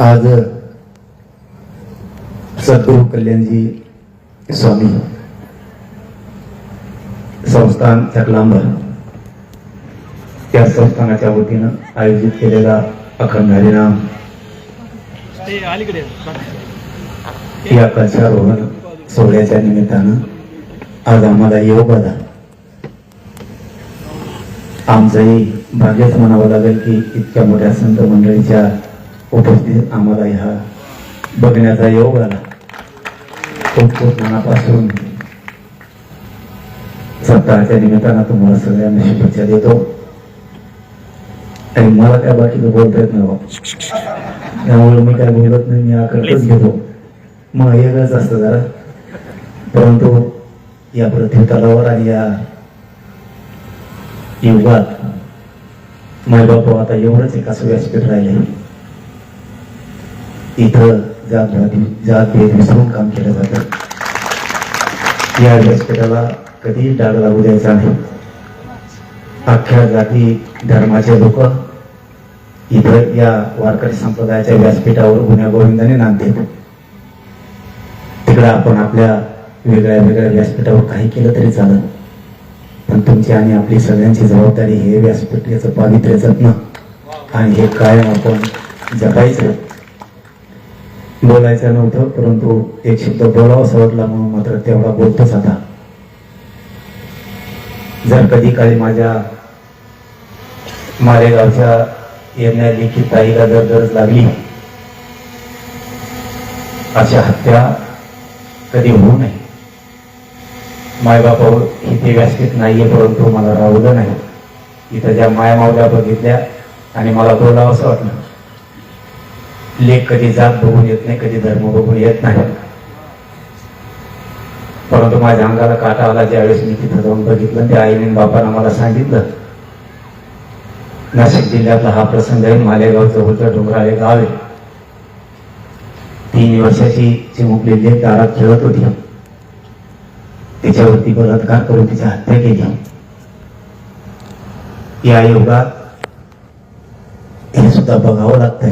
आज सद्गुरु कल्याणजी स्वामी संस्थान चकलांबर त्या संस्थानाच्या वतीनं आयोजित केलेला अखंड हरिनाम ते अलीकडे या कलशारोहण सोहळ्याच्या निमित्तानं आज आम्हाला योग आला आमचंही भाग्यच म्हणावं लागेल की इतक्या मोठ्या संत मंडळीच्या उपस्थितीत आम्हाला ह्या बघण्याचा योग आला. खूप खूप मनापासून सप्ताहाच्या निमित्तानं तुम्हाला सगळ्यांना शुभेच्छा देतो. आणि मला त्या बाकीचं बोलता येत नाही हो. त्यामुळे मी काय बोलत नाही मी आकडतच घेतो. मग वेगळंच असतं जरा. परंतु या पृथ्वी तलावर आणि या युगात मायबाप आता एवढंच एक असं व्यासपीठ राहिले. इथं जात जात भेद विसरून काम केलं जातं या व्यासपीठाला कधीही डाग लागू द्यायचा नाही. अख्ख्या जाती धर्माचे लोक इथं या वारकरी संप्रदायाच्या व्यासपीठावर गुन्ह्या गोविंदाने नांदते तिकडं आपण आपल्या वेगळ्या वेगळ्या व्यासपीठावर काही केलं तरी चालत पण तुमची आणि आपली सगळ्यांची जबाबदारी हे व्यासपीठ याचं पावित्र्य जपणं आणि हे कायम आपण जपायचं. बोलायचं नव्हतं परंतु एक शब्द बोलावा सवडला म्हणून मात्र तेवढा बोलतोच आता. जर कधी काळी माझ्या मारेगावच्या येण्या लिखित ताईला जर गरज लागली अशा हत्या कधी होऊ नये. मायबापावर इथे व्यासपीठ नाहीये परंतु मला राहवलं नाही. इथं ज्या मायामावल्या बघितल्या आणि मला बोलावं असं वाटलं लेख कधी जात बघून येत नाही कधी धर्म बघून येत नाही. परंतु माझ्या अंगाला काटा आला ज्यावेळेस मी तिथं जाऊन बघितलं त्या आईने बापानं मला सांगितलं नाशिक जिल्ह्यातला हा प्रसंग आहे. मालेगाव जवळचं डोंगराळे गाव आहे. तीन वर्षाची चिमुकली दारात खेळत होती. तिच्यावरती बलात्कार करून तिची हत्या केली. या युगात हे सुद्धा बघावं लागतंय.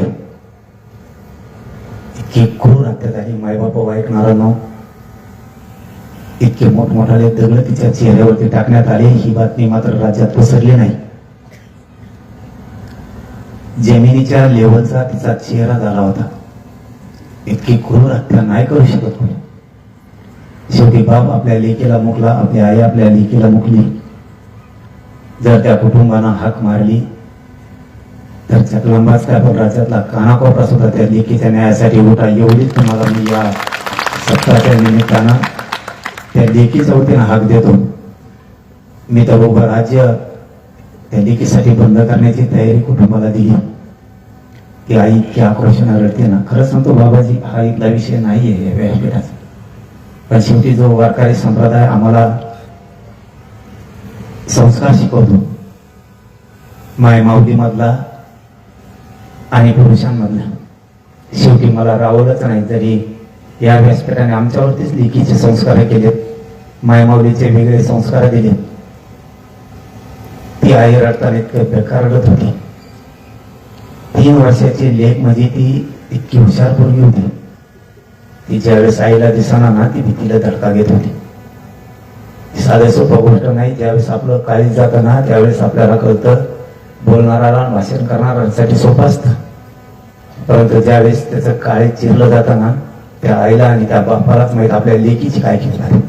इतकी क्रूर हत्या झाली. मायबापा ऐकणारा न इतके मोठमोठाले दगड तिच्या चेहऱ्यावरती टाकण्यात आले. ही बातमी मात्र राज्यात पसरली नाही. जमिनीच्या लेवलचा तिचा चेहरा झाला होता. इतकी क्रूर हत्या नाही करू शकत कोणी. शेवटी बाप आपल्या लेकीला मुकला आपली आई आपल्या लेकीला मुकली. जर त्या कुटुंबानं हाक मारली तर चकलंबाच काय पण राज्यातला कानाकोपरा सुद्धा त्या लेकीच्या न्यायासाठी उठा. एवढीच तुम्हाला मी या सप्ताहाच्या निमित्तानं त्या लेकीच्या वतीनं हाक देतो. मी तर उभं राज्य त्या लेकीसाठी बंद करण्याची तयारी कुटुंबाला दिली. ती आई इतकी आक्रोशानं रडते ना. खरं सांगतो बाबाजी हा इथला विषय नाही आहे व्यासपीठाचा. पण शेवटी जो वारकरी संप्रदाय आम्हाला संस्कार शिकवतो माय माऊलीमधला आणि पुरुषांमधला शेवटी मला रावलंच नाही जरी या व्यासपीठाने आमच्यावरतीच लेखीचे संस्कार केलेत मायमाऊलीचे वेगळे संस्कार दिले आई रडताना इतकं बेकार रडत होती. तीन वर्षाची लेख म्हणजे ती इतकी हुशार पूर्वी होती. ती ज्यावेळेस आईला दिसाना ना ती भीतीला धडका घेत होती. ती साधे सोपं गोष्ट नाही ज्यावेळेस आपलं काळीज जातं ना त्यावेळेस आपल्याला कळतं बोलणाराला भाषण करणाऱ्यांसाठी सोपं असतं. परंतु ज्यावेळेस त्याचं काळी चिरलं जातं ना त्या आईला आणि त्या बापालाच माहीत आपल्या लेकीची काय घेणार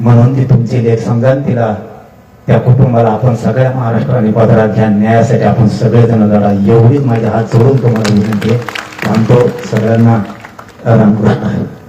म्हणून ती तुमची लेख समजा तिला त्या कुटुंबाला आपण सगळ्या महाराष्ट्र आणि घ्या न्यायासाठी आपण सगळेजण लढा एवढीच माझ्या हात जोडून तुम्हाला विनंती आहे. म्हणतो सगळ्यांना रामकृष्ण आहे.